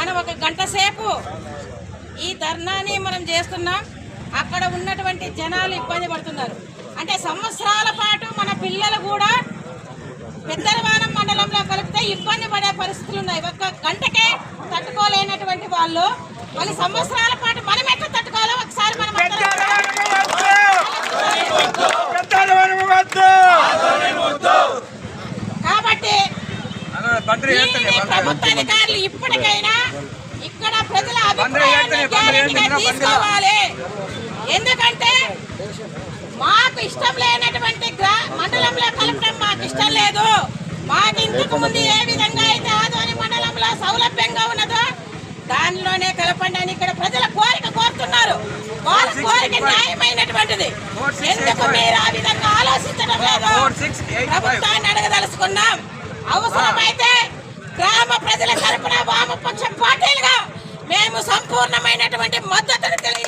మనం ఒక గంట సేపు ఈ ధర్నాని మనం చేస్తున్నాం. అక్కడ ఉన్నటువంటి జనాలు ఇబ్బంది పడుతున్నారు. అంటే సంవత్సరాల పాటు మన పిల్లలు కూడా పెద్దరవానం మండలంలో కలిపితే ఇబ్బంది పడే పరిస్థితులు ఉన్నాయి. ఒక్క గంటకే తట్టుకోలేనటువంటి వాళ్ళు. మళ్ళీ సంవత్సరాల పాటు అధికారులు ఇప్పటికైనా ఇక్కడ ప్రజల అభిప్రాయాన్ని తీసుకోవాలి. ఎందుకంటే మాకు ఇష్టం లేనటువంటి మండలంలో కలపడం మాకు ఇష్టం లేదు. మాకు ఇంతకు ముందు ఏ విధంగా అయితే ఆదోని మండలంలో సౌలభ్యంగా ఉన్నదో దానిలోనే కలపండి అని ఇక్కడ ప్రజల కోరిక కోరుతున్నారు. వాళ్ళ కోరిక న్యాయమైనటువంటిది. ఎందుకు మీరు ఆ విధంగా ఆలోచించడం లేదు? ప్రభుత్వాన్ని అడగదలుచుకున్నాం. గ్రామ ప్రజల తరపున వామపక్ష పార్టీలుగా మేము సంపూర్ణమైనటువంటి మద్దతును తెలియ